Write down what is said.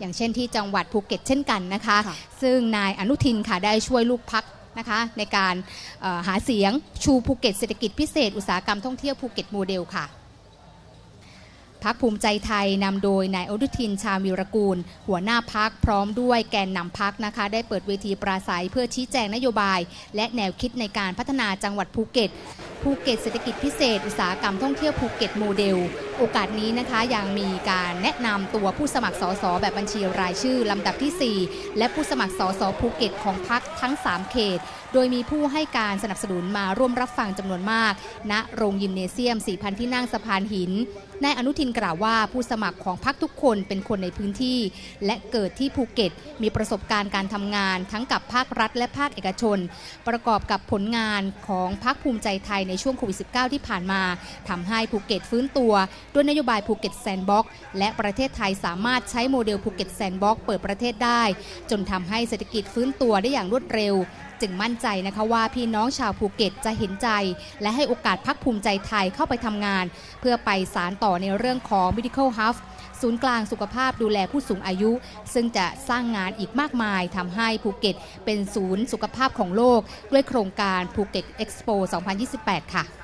อย่างเช่นที่จังหวัดภูเก็ตเช่นกันนะคะค่ะซึ่งนายอนุทินค่ะได้ช่วยลูกพักนะคะในการเอ่อหาเสียงชูภูเก็ตเศรษฐกิจพิเศษ อุตสาหกรรมท่องเที่ยวภูเก็ตโมเดลค่ะพักภูมิใจไทยนำโดยนายอนุทินชาญวิรกูล หัวหน้าพักพร้อมด้วยแกนนำพักนะคะ ได้เปิดเวทีปราศัยเพื่อชี้แจงนโยบาย และแนวคิดในการพัฒนาจังหวัดภูเก็ต ภูเก็ตเศรษฐกิจพิเศษ อุตสาหกรรมท่องเที่ยวภูเก็ตโมเดล โอกาสนี้นะคะยังมีการแนะนำตัวผู้สมัครสสแบบบัญชีรายชื่อลำดับที่ 4 และผู้สมัครสสภูเก็ตของพักทั้ง 3 เขต โดยมีผู้ให้การสนับสนุนมาร่วมรับฟังจำนวนมากณโรงยิมเนเซียม 4,000 ที่นั่งสะพานหินนายอนุทินกล่าวว่าผู้สมัครของพักทุกคนเป็นคนในพื้นที่ และเกิดที่ภูเก็ต มีประสบการณ์การทำงานทั้งกับภาครัฐและภาคเอกชน ประกอบกับผลงานของพักภูมิใจไทยในช่วงโควิด -19 ที่ผ่านมาทำให้ภูเก็ตฟื้นตัว ด้วยนโยบายภูเก็ตแซนด์บ็อกซ์และประเทศไทยสามารถใช้โมเดลภูเก็ตแซนด์บ็อกซ์เปิดประเทศได้ จนทำให้เศรษฐกิจฟื้นตัวได้อย่างรวดเร็วจึงมั่นใจนะคะว่าพี่น้องชาวภูเก็ตจะเห็นใจ และให้โอกาสพักภูมิใจไทยเข้าไปทำงาน เพื่อไปสารต่อในเรื่องของ medical hub ศูนย์กลางสุขภาพดูแลผู้สูงอายุ ซึ่งจะสร้างงานอีกมากมายทำให้ภูเก็ตเป็นศูนย์สุขภาพของโลก ด้วยโครงการภูเก็ตเอ็กซ์โป2028 ค่ะ